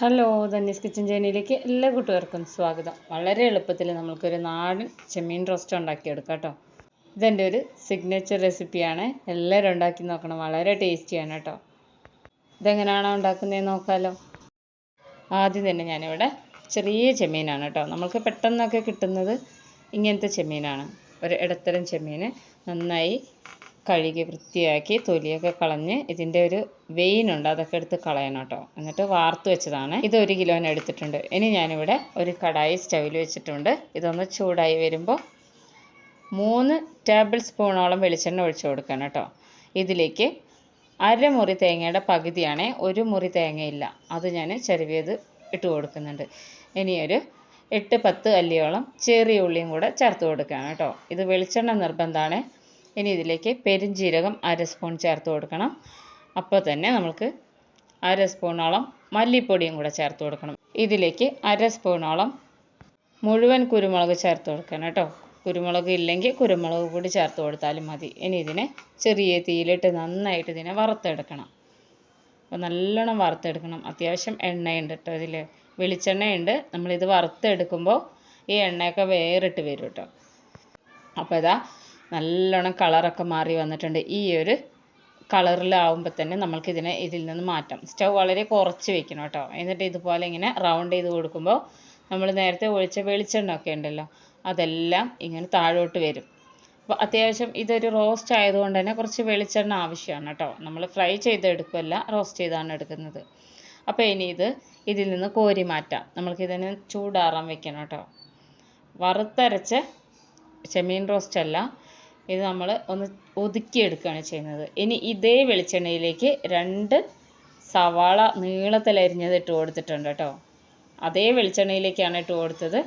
Hello ധന്യസ് kitchen ചൈനയിലേക്ക് എല്ലാ കൂട്ടുകാർക്കും സ്വാഗതം. വളരെ എളുപ്പത്തിൽ നമുക്കൊരു നാടൻ ചെമ്മീൻ റോസ്റ്റ് ഉണ്ടാക്കിയെടുക്കാം കേട്ടോ. ഇതെന്റെ ഒരു സിഗ്നേച്ചർ റെസിപ്പിയാണ് എല്ലാവരും ഉണ്ടാക്കി നോക്കണം. വളരെ ടേസ്റ്റിയാണ് കേട്ടോ. ഇതെങ്ങനെയാണോ ഉണ്ടാക്കുന്നതെന്ന് നോക്കാമല്ലോ ആദ്യം തന്നെ ഞാനിവിടെ ചെറിയ ചെമ്മീനാണ് കേട്ടോ. നമുക്ക് പെട്ടെന്നൊക്കെ കിട്ടുന്നത് ഇങ്ങനത്തെ ചെമ്മീനാണ്. ഒരു ഇടത്തരം ചെമ്മീൻ നന്നായി കഴുകി വൃത്തിയാക്കി തൊലിയൊക്കെ കളഞ്ഞ് ഇതിന്റെ ഒരു വെയിനുണ്ട് അതൊക്കെ എടുത്ത് കളയണം കേട്ടോ എന്നിട്ട് വാർത്ത് വെച്ചതാണ്. ഇത് ഒരു കിലോന് എടുത്തിട്ടുണ്ട്. ഇനി ഞാനിവിടെ ഒരു കടായി സ്റ്റവിൽ വെച്ചിട്ടുണ്ട്. ഇതൊന്ന് ചൂടായി വരുമ്പോൾ മൂന്ന് ടേബിൾ സ്പൂണോളം വെളിച്ചെണ്ണ ഒഴിച്ചു കൊടുക്കണം കേട്ടോ ഇതിലേക്ക് അരമുറി തേങ്ങയുടെ പകുതിയാണ്. ഒരു മുറി തേങ്ങയില്ല അത് ഞാൻ ചെറുവിയത് ഇട്ട് കൊടുക്കുന്നുണ്ട്. ഇനിയൊരു എട്ട് പത്ത് അല്ലിയോളം ചെറിയ ഉള്ളിയും കൂടെ ചേർത്ത് കൊടുക്കുകയാണ് കേട്ടോ ഇത് വെളിച്ചെണ്ണ നിർബന്ധമാണ് ഇനി ഇതിലേക്ക് പെരുംജീരകം അര സ്പൂൺ ചേർത്ത് കൊടുക്കണം. അപ്പോൾ തന്നെ നമുക്ക് അര സ്പൂണോളം മല്ലിപ്പൊടിയും കൂടെ ചേർത്ത് കൊടുക്കണം. ഇതിലേക്ക് അര സ്പൂണോളം മുഴുവൻ കുരുമുളക് ചേർത്ത് കൊടുക്കണം കേട്ടോ. കുരുമുളക് ഇല്ലെങ്കിൽ കുരുമുളക് പൊടി ചേർത്ത് കൊടുത്താലും മതി. ഇനി ഇതിനെ ചെറിയ തീയിലിട്ട് നന്നായിട്ട് ഇതിനെ വറുത്തെടുക്കണം. അപ്പോൾ നല്ലോണം വറുത്തെടുക്കണം. അത്യാവശ്യം എണ്ണയുണ്ട് കേട്ടോ ഇതിൽ വെളിച്ചെണ്ണയുണ്ട്. നമ്മളിത് വറുത്തെടുക്കുമ്പോൾ ഈ എണ്ണയൊക്കെ വേറിട്ട് വരും കേട്ടോ. അപ്പോൾ ഇതാ നല്ലോണം കളറൊക്കെ മാറി വന്നിട്ടുണ്ട്. ഈ ഒരു കളറിലാവുമ്പോൾ തന്നെ നമ്മൾക്ക് ഇതിനെ ഇതിൽ നിന്ന് മാറ്റാം. സ്റ്റവ് വളരെ കുറച്ച് വെക്കണം കേട്ടോ. എന്നിട്ട് ഇതുപോലെ ഇങ്ങനെ റൗണ്ട് ചെയ്ത് കൊടുക്കുമ്പോൾ നമ്മൾ നേരത്തെ ഒഴിച്ച വെളിച്ചെണ്ണ ഒക്കെ ഉണ്ടല്ലോ അതെല്ലാം ഇങ്ങനെ താഴോട്ട് വരും. അപ്പോൾ അത്യാവശ്യം ഇതൊരു റോസ്റ്റ് ആയതുകൊണ്ട് തന്നെ കുറച്ച് വെളിച്ചെണ്ണ ആവശ്യമാണ് കേട്ടോ. നമ്മൾ ഫ്രൈ ചെയ്തെടുക്കുമല്ല റോസ്റ്റ് ചെയ്താണ് എടുക്കുന്നത്. അപ്പോൾ ഇനി ഇത് ഇതിൽ നിന്ന് കോരി മാറ്റാം. നമ്മൾക്ക് ഇതിനെ ചൂടാറാൻ വെക്കണം കേട്ടോ. വറുത്തരച്ച ചെമ്മീൻ റോസ്റ്റ് അല്ല ഇത് നമ്മൾ ഒന്ന് ഒതുക്കിയെടുക്കുകയാണ് ചെയ്യുന്നത്. ഇനി ഇതേ വെളിച്ചെണ്ണയിലേക്ക് രണ്ട് സവാള നീളത്തിൽ അരിഞ്ഞത് ഇട്ട് കൊടുത്തിട്ടുണ്ട് കേട്ടോ. അതേ വെളിച്ചെണ്ണയിലേക്കാണ് ഇട്ട് കൊടുത്തത്.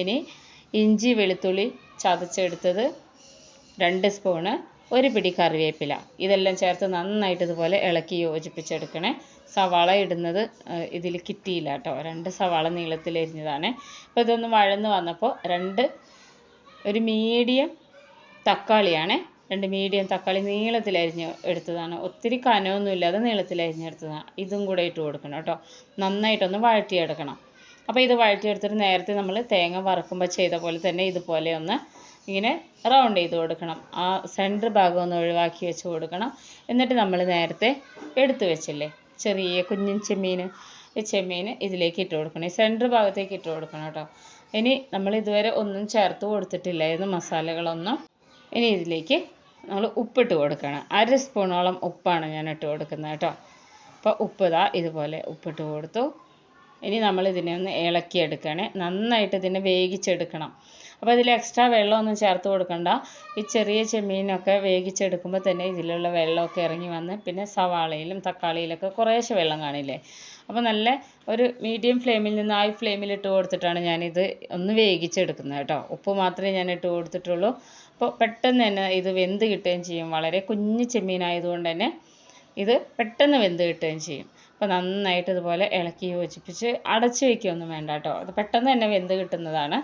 ഇനി ഇഞ്ചി വെളുത്തുള്ളി ചതച്ചെടുത്തത് രണ്ട് സ്പൂണ് ഒരു പിടി കറിവേപ്പില. ഇതെല്ലാം ചേർത്ത് നന്നായിട്ട് ഇതുപോലെ ഇളക്കി യോജിപ്പിച്ചെടുക്കണേ. സവാള ഇടുന്നത് ഇതിൽ കിട്ടിയില്ല കേട്ടോ. രണ്ട് സവാള നീളത്തിൽ നീളത്തിലരിഞ്ഞതാണ് അപ്പോൾ ഇതൊന്ന് വഴന്ന് വന്നപ്പോൾ രണ്ട് ഒരു മീഡിയം തക്കാളിയാണ്. രണ്ട് മീഡിയം തക്കാളി നീളത്തിൽ അരിഞ്ഞ് എടുത്തതാണ്. ഒത്തിരി കനമൊന്നും ഇല്ലാതെ നീളത്തിൽ അരിഞ്ഞെടുത്തതാണ് ഇതും കൂടെ ഇട്ട് കൊടുക്കണം കേട്ടോ. നന്നായിട്ടൊന്ന് വഴറ്റിയെടുക്കണം. അപ്പോൾ ഇത് വഴറ്റിയെടുത്തിട്ട് നേരത്തെ നമ്മൾ തേങ്ങ വറുക്കുമ്പോൾ ചെയ്ത പോലെ തന്നെ ഇതുപോലെ ഒന്ന് ഇങ്ങനെ റൗണ്ട് ചെയ്ത് കൊടുക്കണം. ആ സെന്റർ ഭാഗം ഒന്ന് ഒഴിവാക്കി വെച്ച് കൊടുക്കണം. എന്നിട്ട് നമ്മൾ നേരത്തെ എടുത്തു വെച്ചില്ലേ? ചെറിയ കുഞ്ഞു ചെമ്മീൻ ചെമ്മീൻ ഇതിലേക്ക് ഇട്ട് കൊടുക്കണം. ഈ സെന്റർ ഭാഗത്തേക്ക് ഇട്ട് കൊടുക്കണം കേട്ടോ. ഇനി നമ്മൾ ഇതുവരെ ഒന്നും ചേർത്ത് കൊടുത്തിട്ടില്ലായിരുന്നു മസാലകളൊന്നും ഇനി ഇതിലേക്ക് നമ്മൾ ഉപ്പിട്ട് കൊടുക്കണം. അര സ്പൂണോളം ഉപ്പാണ് ഞാൻ ഇട്ട് കൊടുക്കുന്നത് കേട്ടോ. അപ്പോൾ ഉപ്പ് ഇതാ ഇതുപോലെ ഉപ്പിട്ട് കൊടുത്തു. ഇനി നമ്മൾ ഇതിനെ ഒന്ന് ഇളക്കി എടുക്കണേ. നന്നായിട്ട് ഇതിനെ വേവിച്ചെടുക്കണം. അപ്പോൾ ഇതിൽ എക്സ്ട്രാ വെള്ളമൊന്നും ചേർത്ത് കൊടുക്കണ്ട. ഈ ചെറിയ ചെമ്മീനൊക്കെ വേവിച്ചെടുക്കുമ്പോൾ തന്നെ ഇതിലുള്ള വെള്ളമൊക്കെ ഇറങ്ങി വന്ന് പിന്നെ സവാളയിലും തക്കാളിയിലൊക്കെ കുറേശ്ശെ വെള്ളം കാണില്ലേ? അപ്പോൾ നല്ല ഒരു മീഡിയം ഫ്ലെയിമിൽ നിന്ന് ഹൈ ഫ്ലെയിമിൽ ഇട്ട് കൊടുത്തിട്ടാണ് ഞാനിത് ഒന്ന് വേവിച്ചെടുക്കുന്നത് കേട്ടോ. ഉപ്പ് മാത്രമേ ഞാൻ ഇട്ട് കൊടുത്തിട്ടുള്ളൂ. അപ്പോൾ പെട്ടെന്ന് തന്നെ ഇത് വെന്ത് കിട്ടുകയും ചെയ്യും. വളരെ കുഞ്ഞു ചെമ്മീനായതുകൊണ്ട് തന്നെ ഇത് പെട്ടെന്ന് വെന്ത് കിട്ടുകയും ചെയ്യും. അപ്പോൾ നന്നായിട്ട് ഇതുപോലെ ഇളക്കി യോജിപ്പിച്ച് അടച്ചു വയ്ക്കുകയൊന്നും വേണ്ട കേട്ടോ. അത് പെട്ടെന്ന് തന്നെ വെന്ത് കിട്ടുന്നതാണ്.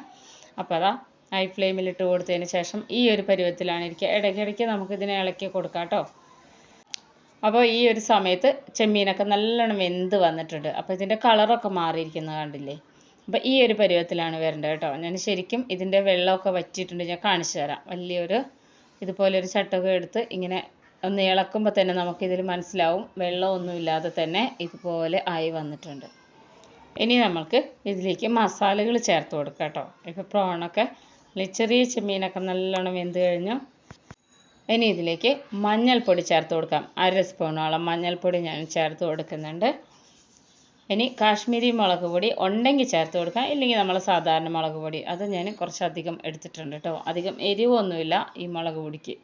അപ്പോൾ അതാ ഹൈ ഫ്ലെയിമിൽ ഇട്ട് കൊടുത്തതിന് ശേഷം ഈ ഒരു പരുവത്തിലാണ് ഇരിക്കുക. ഇടയ്ക്കിടയ്ക്ക് നമുക്കിതിനെ ഇളക്കി കൊടുക്കാം കേട്ടോ. അപ്പോൾ ഈ ഒരു സമയത്ത് ചെമ്മീനൊക്കെ നല്ലോണം വെന്ത് വന്നിട്ടുണ്ട്. അപ്പോൾ ഇതിന്റെ കളറൊക്കെ മാറിയിരിക്കുന്നത് കണ്ടില്ലേ? അപ്പോൾ ഈ ഒരു പരുവത്തിലാണ് വരേണ്ടത് കേട്ടോ. ഞാൻ ശരിക്കും ഇതിന്റെ വെള്ളമൊക്കെ വറ്റിയിട്ടുണ്ട്. ഞാൻ കാണിച്ചു തരാം. വലിയൊരു ഇതുപോലെ ഒരു ചട്ടകം എടുത്ത് ഇങ്ങനെ ഒന്ന് ഇളക്കുമ്പോൾ തന്നെ നമുക്കിതിൽ മനസ്സിലാവും. വെള്ളമൊന്നുമില്ലാതെ തന്നെ ഇതുപോലെ ആയി വന്നിട്ടുണ്ട്. ഇനി നമുക്ക് ഇതിലേക്ക് മസാലകൾ ചേർത്ത് കൊടുക്കാം കേട്ടോ. ഇപ്പോൾ പ്രോണൊക്കെ ചെറിയ ചെമ്മീനൊക്കെ നല്ലോണം വെന്ത് കഴിഞ്ഞു. ഇനി ഇതിലേക്ക് മഞ്ഞൾപ്പൊടി ചേർത്ത് കൊടുക്കാം. അര സ്പൂണോളം മഞ്ഞൾപ്പൊടി ഞാൻ ചേർത്ത് കൊടുക്കുന്നുണ്ട്. ഇനി കാശ്മീരി മുളക് പൊടി ഉണ്ടെങ്കിൽ ചേർത്ത് കൊടുക്കാം. ഇല്ലെങ്കിൽ നമ്മൾ സാധാരണ മുളക് പൊടി. അത് ഞാൻ കുറച്ചധികം എടുത്തിട്ടുണ്ട് കേട്ടോ അധികം എരിവൊന്നുമില്ല ഈ മുളക് പൊടിക്ക്.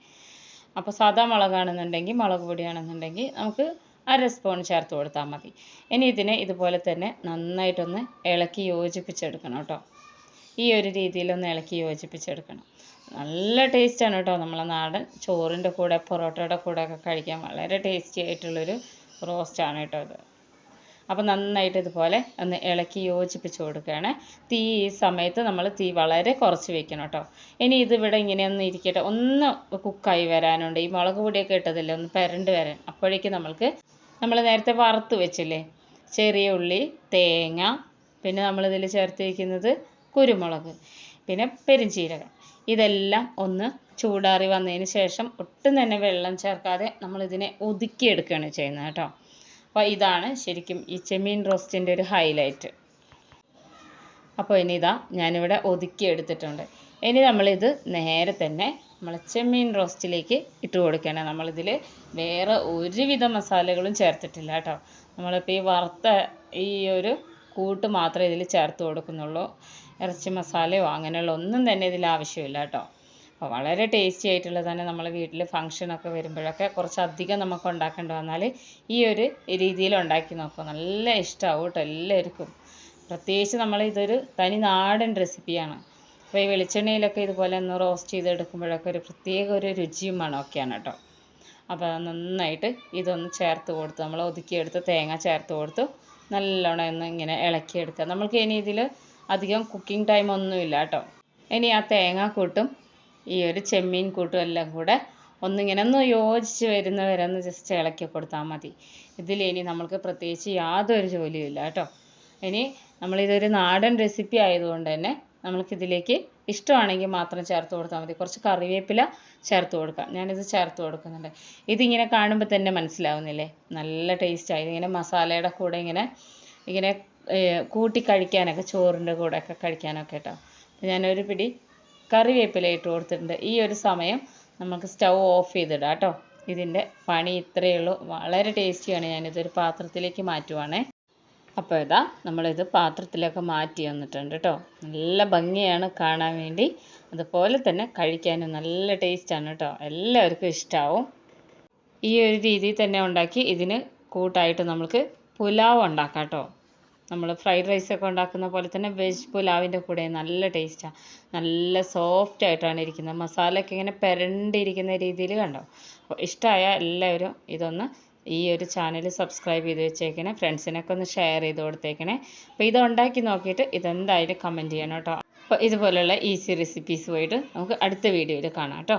അപ്പോൾ സാധാ മുളകാണെന്നുണ്ടെങ്കിൽ മുളക് പൊടിയാണെന്നുണ്ടെങ്കിൽ നമുക്ക് അര സ്പൂൺ ചേർത്ത് കൊടുത്താൽ മതി. ഇനി ഇതിനെ ഇതുപോലെ തന്നെ നന്നായിട്ടൊന്ന് ഇളക്കി യോജിപ്പിച്ചെടുക്കണം കേട്ടോ ഈ ഒരു രീതിയിലൊന്ന് ഇളക്കി യോജിപ്പിച്ചെടുക്കണം. നല്ല ടേസ്റ്റാണ് കേട്ടോ നമ്മളെ നാടൻ ചോറിന്റെ കൂടെ പൊറോട്ടയുടെ കൂടെ ഒക്കെ കഴിക്കാൻ. വളരെ ടേസ്റ്റി ആയിട്ടുള്ളൊരു റോസ്റ്റാണ് കേട്ടോ ഇത്. അപ്പോൾ നന്നായിട്ട് ഇതുപോലെ ഒന്ന് ഇളക്കി യോജിപ്പിച്ച് കൊടുക്കുകയാണ്. തീ ഈ സമയത്ത് നമ്മൾ തീ വളരെ കുറച്ച് വെക്കണം കേട്ടോ. ഇനി ഇതിവിടെ ഇങ്ങനെ ഒന്ന് ഇരിക്കട്ടെ. ഒന്ന് കുക്കായി വരാനുണ്ട്. ഈ മുളക് പൊടിയൊക്കെ ഇട്ടതല്ലേ? ഒന്ന് പെരണ്ട് വരാൻ. അപ്പോഴേക്കും നമ്മൾക്ക് നമ്മൾ നേരത്തെ വറുത്ത് വെച്ചില്ലേ? ചെറിയ ഉള്ളി തേങ്ങ പിന്നെ നമ്മൾ നമ്മളിതിൽ ചേർത്തിരിക്കുന്നത് കുരുമുളക് പിന്നെ പെരുംജീരകം ഇതെല്ലാം ഒന്ന് ചൂടാറി വന്നതിന് ശേഷം ഒട്ടും തന്നെ വെള്ളം ചേർക്കാതെ നമ്മൾ നമ്മളിതിനെ ഒതുക്കിയെടുക്കുകയാണ് ചെയ്യുന്നത് കേട്ടോ. അപ്പോൾ ഇതാണ് ശരിക്കും ഈ ചെമ്മീൻ റോസ്റ്റിന്റെ ഒരു ഹൈലൈറ്റ് അപ്പോൾ ഇനി ഇതാ ഞാനിവിടെ ഒതുക്കി എടുത്തിട്ടുണ്ട്. ഇനി നമ്മളിത് നേരെ തന്നെ നമ്മൾ ചെമ്മീൻ റോസ്റ്റിലേക്ക് ഇട്ട് കൊടുക്കണം നമ്മളിതിൽ വേറെ ഒരുവിധ മസാലകളും ചേർത്തിട്ടില്ല കേട്ടോ. നമ്മളിപ്പോൾ ഈ വറുത്ത ഈ ഒരു കൂട്ട് മാത്രമേ ഇതിൽ ചേർത്ത് കൊടുക്കുന്നുള്ളൂ. ഇറച്ചി മസാലയോ അങ്ങനെയുള്ള ഒന്നും തന്നെ ഇതിൽ ആവശ്യമില്ല കേട്ടോ. വളരെ ടേസ്റ്റി ആയിട്ടുള്ളതാണ് നമ്മൾ വീട്ടിൽ ഫംഗ്ഷനൊക്കെ വരുമ്പോഴൊക്കെ കുറച്ച് അധികം നമുക്ക് ഉണ്ടാക്കേണ്ടി വന്നാൽ ഈ ഒരു രീതിയിൽ ഉണ്ടാക്കി നോക്കുക. നല്ല ഇഷ്ടമാവും കേട്ടോ എല്ലാവർക്കും. പ്രത്യേകിച്ച് നമ്മൾ ഇതൊരു തനി നാടൻ റെസിപ്പിയാണ് അപ്പോൾ ഈ വെളിച്ചെണ്ണയിലൊക്കെ ഇതുപോലെ ഒന്ന് റോസ്റ്റ് ചെയ്തെടുക്കുമ്പോഴൊക്കെ ഒരു പ്രത്യേക ഒരു രുചിയും മണമൊക്കെയാണ് കേട്ടോ. അപ്പോൾ നന്നായിട്ട് ഇതൊന്ന് ചേർത്ത് കൊടുത്ത് നമ്മൾ ഒതുക്കിയെടുത്ത് തേങ്ങ ചേർത്ത് കൊടുത്ത് നല്ലോണം ഒന്ന് ഇങ്ങനെ ഇളക്കിയെടുക്കുക. നമ്മൾക്ക് ഇനി ഇതിൽ അധികം കുക്കിംഗ് ടൈം ഒന്നുമില്ല കേട്ടോ. ഇനി ആ തേങ്ങ കൂട്ടും. ഈ ഒരു ചെമ്മീൻ കൂട്ടും എല്ലാം കൂടെ ഒന്നിങ്ങനെ ഒന്ന് യോജിച്ച് വരുന്ന വരെ ഒന്ന് ജസ്റ്റ് ഇളക്കി കൊടുത്താൽ മതി. ഇതിൽ ഇനി നമ്മൾക്ക് പ്രത്യേകിച്ച് യാതൊരു ജോലിയും ഇല്ല കേട്ടോ. ഇനി നമ്മളിതൊരു നാടൻ റെസിപ്പി ആയതുകൊണ്ട് തന്നെ നമ്മൾക്കിതിലേക്ക് ഇഷ്ടമാണെങ്കിൽ മാത്രം ചേർത്ത് കൊടുത്താൽ മതി. കുറച്ച് കറിവേപ്പില ചേർത്ത് കൊടുക്കാം. ഞാനിത് ചേർത്ത് കൊടുക്കുന്നുണ്ട്. ഇതിങ്ങനെ കാണുമ്പോൾ തന്നെ മനസ്സിലാവുന്നില്ലേ? നല്ല ടേസ്റ്റായി ഇങ്ങനെ മസാലയുടെ കൂടെ ഇങ്ങനെ ഇങ്ങനെ കൂട്ടി കഴിക്കാനൊക്കെ ചോറിന്റെ കൂടെ ഒക്കെ കഴിക്കാനൊക്കെ കേട്ടോ. ഞാനൊരു പിടി കറിവേപ്പില ഇട്ട് കൊടുത്തിട്ടുണ്ട്. ഈ ഒരു സമയം നമുക്ക് സ്റ്റൗ ഓഫ് ചെയ്തിടാം കേട്ടോ. ഇതിന്റെ പണി ഇത്രയേ ഉള്ളൂ. വളരെ ടേസ്റ്റിയാണ് ഞാനിതൊരു പാത്രത്തിലേക്ക് മാറ്റുവാണേ. അപ്പോൾ ഇതാ നമ്മളിത് പാത്രത്തിലൊക്കെ മാറ്റി വന്നിട്ടുണ്ട് കേട്ടോ. നല്ല ഭംഗിയാണ് കാണാൻ വേണ്ടി. അതുപോലെ തന്നെ കഴിക്കാനും നല്ല ടേസ്റ്റാണ് കേട്ടോ. എല്ലാവർക്കും ഇഷ്ടമാവും ഈ ഒരു രീതിയിൽ തന്നെ ഉണ്ടാക്കി ഇതിന് കൂട്ടായിട്ട് നമുക്ക് പുലാവ് ഉണ്ടാക്കാം കേട്ടോ. നമ്മൾ ഫ്രൈഡ് ഒക്കെ ഉണ്ടാക്കുന്ന പോലെ തന്നെ വെജ് പുലാവിന്റെ കൂടെ നല്ല ടേസ്റ്റാണ് നല്ല സോഫ്റ്റ് ആയിട്ടാണ് ഇരിക്കുന്നത്. മസാലയൊക്കെ ഇങ്ങനെ പുരണ്ടിരിക്കുന്ന രീതിയിൽ കണ്ടോ? അപ്പോൾ ഇഷ്ടമായ എല്ലാവരും ഇതൊന്ന് ഈ ഒരു ചാനൽ സബ്സ്ക്രൈബ് ചെയ്ത് വെച്ചേക്കണേ. ഫ്രണ്ട്സിനൊക്കെ ഒന്ന് ഷെയർ ചെയ്ത് കൊടുത്തേക്കണേ. അപ്പോൾ ഇത് ഉണ്ടാക്കി നോക്കിയിട്ട് ഇതെന്തായാലും കമന്റ് ചെയ്യണം കേട്ടോ. അപ്പോൾ ഇതുപോലുള്ള ഈസി റെസിപ്പീസുമായിട്ട് നമുക്ക് അടുത്ത വീഡിയോയിൽ കാണാം കേട്ടോ.